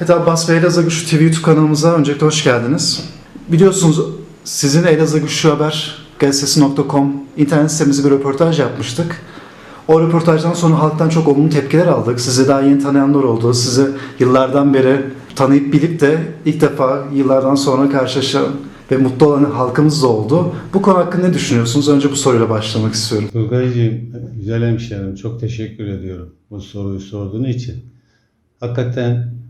Evet Abbas Bey Elazığ Güçlü TV YouTube kanalımıza öncelikle hoş geldiniz. Biliyorsunuz sizin Elazığ Güçlü Haber gazetesi.com internet sitemize bir röportaj yapmıştık. O röportajdan sonra halktan çok olumlu tepkiler aldık. Sizi daha yeni tanıyanlar oldu. Sizi yıllardan beri tanıyıp bilip de ilk defa yıllardan sonra karşılaşan ve mutlu olan halkımız da oldu. Bu konu hakkında ne düşünüyorsunuz? Önce bu soruyla başlamak istiyorum. Turgaycığım, güzel hemşerim çok teşekkür ediyorum bu soruyu sorduğun için. Hakikaten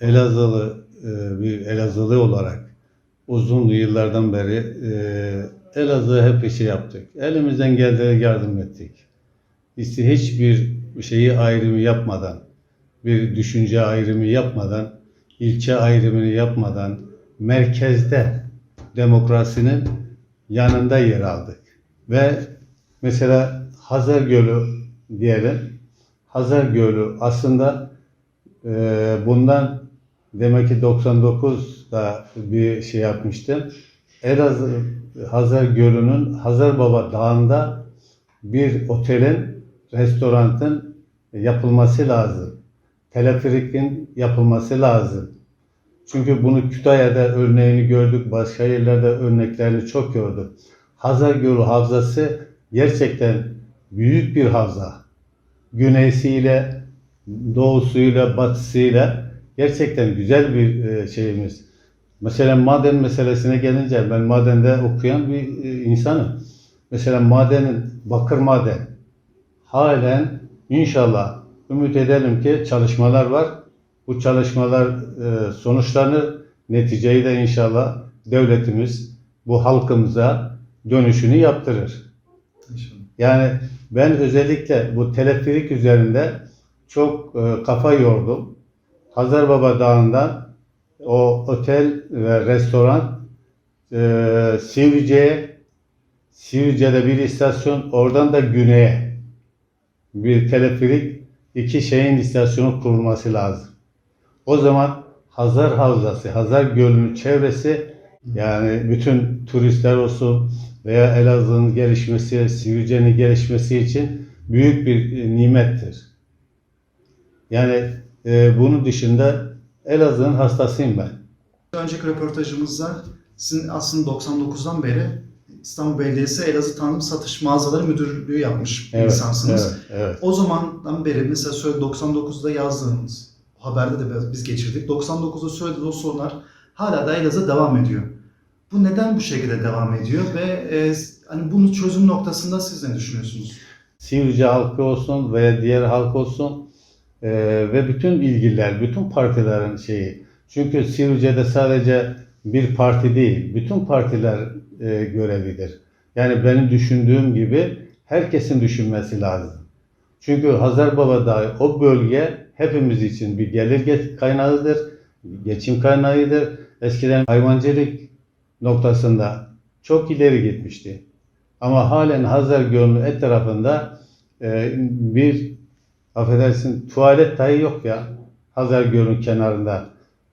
Elazığlı e, bir Elazığlı olarak uzun yıllardan beri e, Elazığ'a hep işi yaptık. Elimizden geldiği yardım ettik. İşte hiçbir şeyi ayrımı yapmadan, bir düşünce ayrımı yapmadan, ilçe ayrımını yapmadan merkezde demokrasinin yanında yer aldık. Ve mesela Hazar Gölü diyelim. Hazar Gölü aslında e, bundan demek ki 99'da bir şey yapmıştım. Elazığ Hazar Gölü'nün Hazar Baba Dağı'nda bir otelin, restoranın yapılması lazım. Teleferikin yapılması lazım. Çünkü bunu Kütahya'da örneğini gördük, başka yerlerde örneklerini çok gördük. Hazar Gölü Havzası gerçekten büyük bir havza. Güneysiyle, doğusuyla, batısıyla gerçekten güzel bir e, şeyimiz. Mesela maden meselesine gelince ben madende okuyan bir e, insanım. Mesela madenin, bakır maden halen inşallah ümit edelim ki çalışmalar var. Bu çalışmalar e, sonuçlanır. Neticeyi de inşallah devletimiz bu halkımıza dönüşünü yaptırır. Yani ben özellikle bu teleferik üzerinde çok kafa yordum. Hazar Baba Dağı'ndan o otel ve restoran e, Sivrice'ye Sivrice'de bir istasyon oradan da güneye bir teleferik iki şeyin istasyonu kurulması lazım. O zaman Hazar Havzası, Hazar Gölü'nün çevresi yani bütün turistler olsun veya Elazığ'ın gelişmesi, Sivrice'nin gelişmesi için büyük bir nimettir. Yani e, bunun dışında Elazığ'ın hastasıyım ben. Önceki röportajımızda sizin aslında 99'dan beri İstanbul Belediyesi Elazığ Tanım Satış Mağazaları Müdürlüğü yapmış bir Evet, insansınız. evet, evet. O zamandan beri mesela söyle 99'da yazdığınız haberde de biz geçirdik. 99'da söylediğiniz o sorunlar hala da Elazığ devam ediyor. Bu neden bu şekilde devam ediyor ve e, hani bunun çözüm noktasında siz ne düşünüyorsunuz? Sivrice halkı olsun veya diğer halk olsun e, ve bütün ilgililer, bütün partilerin şeyi. Çünkü Sivrice'de sadece bir parti değil, bütün partiler e, görevidir. Yani benim düşündüğüm gibi herkesin düşünmesi lazım. Çünkü Hazarbaba Dağı o bölge hepimiz için bir gelir ge- kaynağıdır, geçim kaynağıdır. Eskiden hayvancılık noktasında çok ileri gitmişti. Ama halen Hazar Gölü etrafında e, bir affedersin tuvalet dahi yok ya. Hazar Gölü'nün kenarında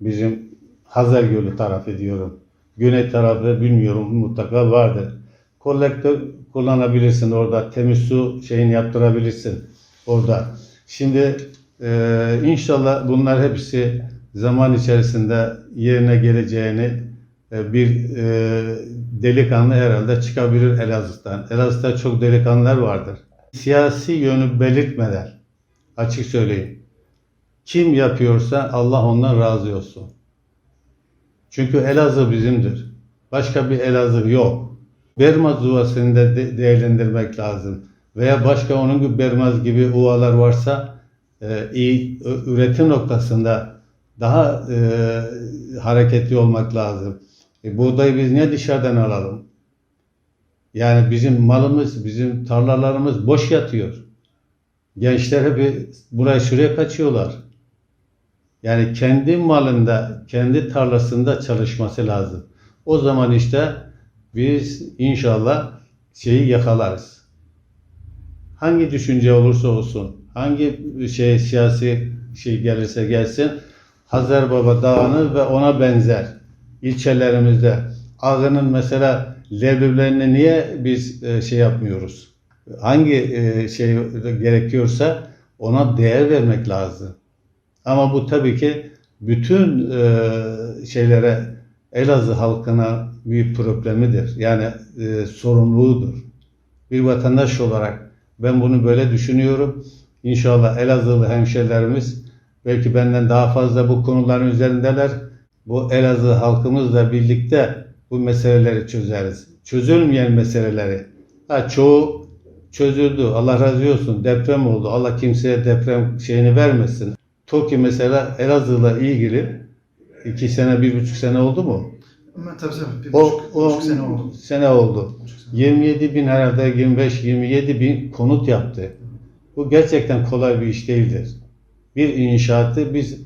bizim Hazar Gölü tarafı diyorum. Güney tarafı bilmiyorum mutlaka vardır. Kolektör kullanabilirsin orada. Temiz su şeyini yaptırabilirsin orada. Şimdi e, inşallah bunlar hepsi zaman içerisinde yerine geleceğini e, bir e, delikanlı herhalde çıkabilir Elazığ'dan. Elazığ'da çok delikanlılar vardır. Siyasi yönü belirtmeden açık söyleyeyim. Kim yapıyorsa Allah ondan razı olsun. Çünkü Elazığ bizimdir. Başka bir Elazığ yok. Bermaz Uvası'nı da de- değerlendirmek lazım. Veya başka onun gibi Bermaz gibi uvalar varsa e, iyi üretim noktasında daha e, hareketli olmak lazım. E, buğdayı biz niye dışarıdan alalım? Yani bizim malımız, bizim tarlalarımız boş yatıyor. Gençler hep buraya şuraya kaçıyorlar. Yani kendi malında, kendi tarlasında çalışması lazım. O zaman işte biz inşallah şeyi yakalarız. Hangi düşünce olursa olsun, hangi şey siyasi şey gelirse gelsin, Hazar Baba Dağı'nı ve ona benzer ilçelerimizde Ağı'nın mesela levlülerini niye biz e, şey yapmıyoruz? Hangi e, şey gerekiyorsa ona değer vermek lazım. Ama bu tabii ki bütün e, şeylere Elazığ halkına bir problemidir. Yani e, sorumluluğudur. Bir vatandaş olarak ben bunu böyle düşünüyorum. İnşallah Elazığlı hemşerilerimiz belki benden daha fazla bu konuların üzerindeler. Bu Elazığ halkımızla birlikte bu meseleleri çözeriz. Çözülmeyen meseleleri. Ha, çoğu çözüldü. Allah razı olsun. Deprem oldu. Allah kimseye deprem şeyini vermesin. TOKİ mesela Elazığ'la ilgili iki sene, bir buçuk sene oldu mu? Ama tabii tabii bir O, buçuk, o buçuk sene oldu. sene oldu. Sene. 27 bin herhalde 25-27 bin konut yaptı. Bu gerçekten kolay bir iş değildir. Bir inşaatı biz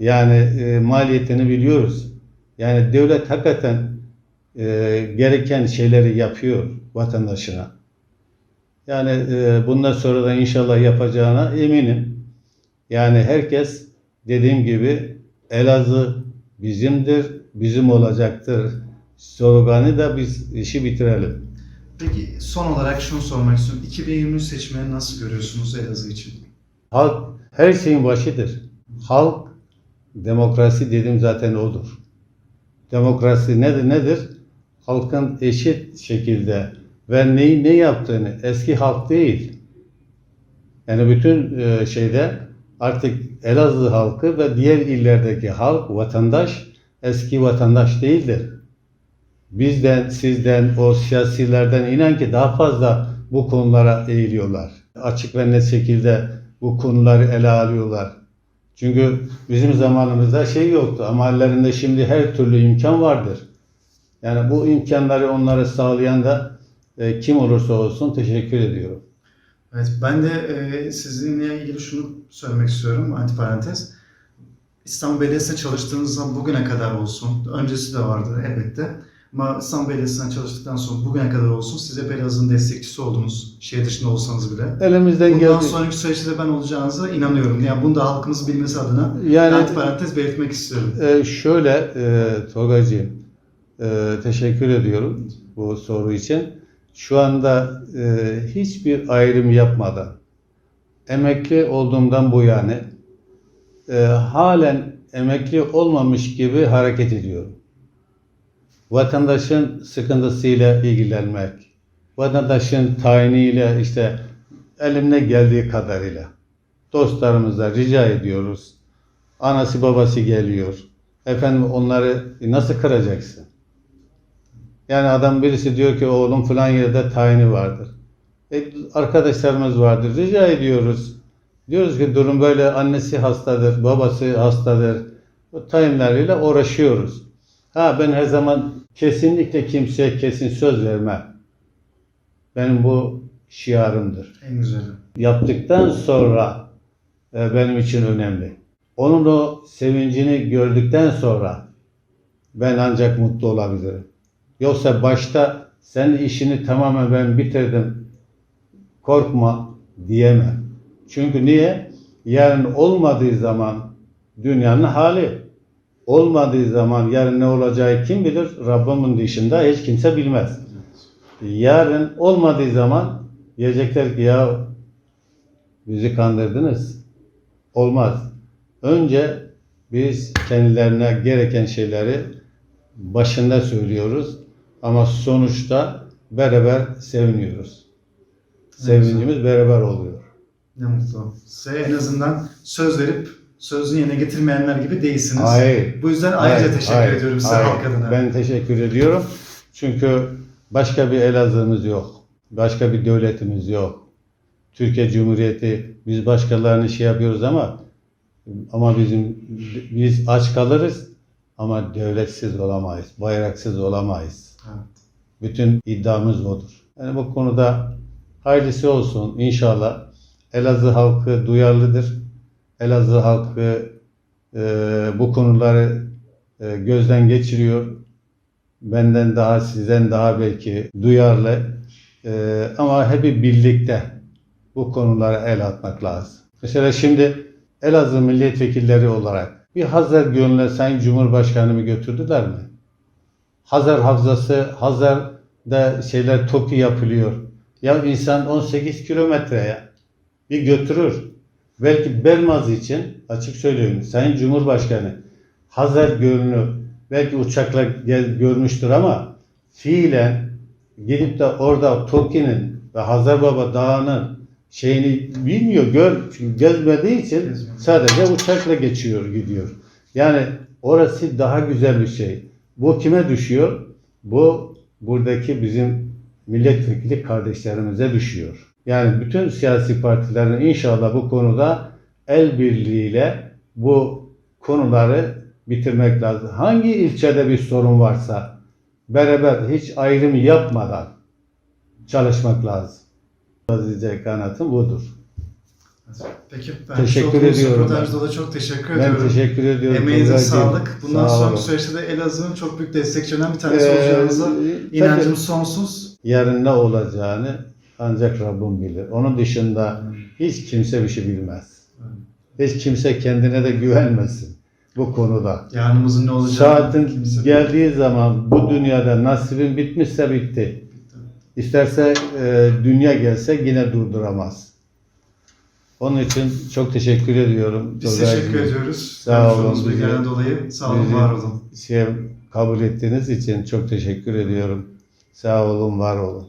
yani e, maliyetini biliyoruz. Yani devlet hakikaten e, gereken şeyleri yapıyor vatandaşına. Yani e, bundan sonra da inşallah yapacağına eminim. Yani herkes dediğim gibi Elazığ bizimdir, bizim olacaktır. Sloganı da biz işi bitirelim. Peki son olarak şunu sormak istiyorum. 2023 seçimlerini nasıl görüyorsunuz Elazığ için? Halk her şeyin başıdır. Halk demokrasi dedim zaten odur. Demokrasi nedir nedir? Halkın eşit şekilde ve neyi ne yaptığını eski halk değil. Yani bütün e, şeyde artık Elazığ halkı ve diğer illerdeki halk vatandaş eski vatandaş değildir. Bizden, sizden, o siyasilerden inan ki daha fazla bu konulara eğiliyorlar. Açık ve net şekilde bu konuları ele alıyorlar. Çünkü bizim zamanımızda şey yoktu ama hallerinde şimdi her türlü imkan vardır. Yani bu imkanları onlara sağlayan da e, kim olursa olsun teşekkür ediyorum. Evet, ben de e, sizinle ilgili şunu söylemek istiyorum, antiparantez. İstanbul Belediyesi'nde çalıştığınız zaman bugüne kadar olsun, öncesi de vardı elbette. Ama İstanbul Belediyesi'nde çalıştıktan sonra bugüne kadar olsun, size Elazığ'ın destekçisi oldunuz, şehir dışında olsanız bile. Elimizden Bundan geldi. sonraki süreçte de ben olacağınıza inanıyorum. Yani bunu da halkımız bilmesi adına Yani antiparantez belirtmek istiyorum. e, şöyle e, Tolgacığım e, teşekkür ediyorum bu soru için. Şu anda e, hiçbir ayrım yapmadan emekli olduğumdan bu yani e, halen emekli olmamış gibi hareket ediyorum. Vatandaşın sıkıntısıyla ilgilenmek, vatandaşın tayiniyle işte elimde geldiği kadarıyla dostlarımıza rica ediyoruz. Anası babası geliyor. Efendim onları nasıl kıracaksın? Yani adam birisi diyor ki oğlum falan yerde tayini vardır. E, arkadaşlarımız vardır. Rica ediyoruz. Diyoruz ki durum böyle annesi hastadır, babası hastadır. Bu tayinleriyle uğraşıyoruz. Ha ben her zaman kesinlikle kimseye kesin söz vermem. Benim bu şiarımdır En güzeli. yaptıktan sonra e, benim için önemli. Onun o sevincini gördükten sonra ben ancak mutlu olabilirim. Yoksa başta sen işini tamamen ben bitirdim korkma diyemem. Çünkü niye? Yarın olmadığı zaman dünyanın hali. Olmadığı zaman yarın ne olacağı kim bilir? Rabbimin dışında hiç kimse bilmez. Yarın olmadığı zaman diyecekler ki ya bizi kandırdınız. Olmaz. Önce biz kendilerine gereken şeyleri başında söylüyoruz ama sonuçta beraber seviniyoruz. Sevincimiz beraber oluyor. Ne mutlu. Size en azından söz verip sözünü yerine getirmeyenler gibi değilsiniz. Hayır. Bu yüzden ayrıca Hayır, teşekkür hayır, ediyorum size halk adına. Ben teşekkür ediyorum. Çünkü başka bir Elazığ'ımız yok. Başka bir devletimiz yok. Türkiye Cumhuriyeti biz başkalarını şey yapıyoruz ama ama bizim biz aç kalırız ama devletsiz olamayız. Bayraksız olamayız. Evet. Bütün iddiamız odur. Yani bu konuda hayırlısı olsun inşallah. Elazığ halkı duyarlıdır. Elazığ halkı e, bu konuları e, gözden geçiriyor. Benden daha sizden daha belki duyarlı. E, ama hep birlikte bu konulara el atmak lazım. Mesela şimdi Elazığ milletvekilleri olarak bir Hazar Gölü'ne Sayın Cumhurbaşkanı'mı götürdüler mi? Hazar Havzası, Hazar'da şeyler TOKİ yapılıyor. Ya insan 18 kilometre ya. Bir götürür. belki Bermaz için açık söylüyorum Sayın Cumhurbaşkanı Hazar Gölü'nü belki uçakla gel, görmüştür ama fiilen gidip de orada Toki'nin ve Hazar Baba Dağı'nın şeyini bilmiyor, gör, çünkü gezmediği için sadece uçakla geçiyor, gidiyor. Yani orası daha güzel bir şey. Bu kime düşüyor? Bu buradaki bizim milletvekili kardeşlerimize düşüyor. Yani bütün siyasi partilerin inşallah bu konuda el birliğiyle bu konuları bitirmek lazım. Hangi ilçede bir sorun varsa beraber hiç ayrım yapmadan çalışmak lazım. Diyecek kanatım budur. Peki ben Teşekkür çok ediyorum Röportajda da çok teşekkür Ben ediyorum. teşekkür ediyorum. Emeğinize Tolga'cığım. sağlık. Bundan Sağ sonraki olun. süreçte de Elazığ'ın çok büyük destekçilerinden bir tanesi Ee, olacağınıza tabii. inancımız sonsuz. yarın ne olacağını ancak Rabbim bilir. Onun dışında hiç kimse bir şey bilmez. Hiç kimse kendine de güvenmesin bu konuda. Yarınımızın ne olacağını Saatin geldiği zaman bu dünyada nasibin bitmişse bitti. İsterse e, dünya gelse yine durduramaz. Onun için çok teşekkür ediyorum. Biz Tolga'cığım. teşekkür ediyoruz. Sağ olun. bilgilerden dolayı. Sağ olun, var olun. Şey, kabul ettiğiniz için çok teşekkür ediyorum. Sağ olun, var olun.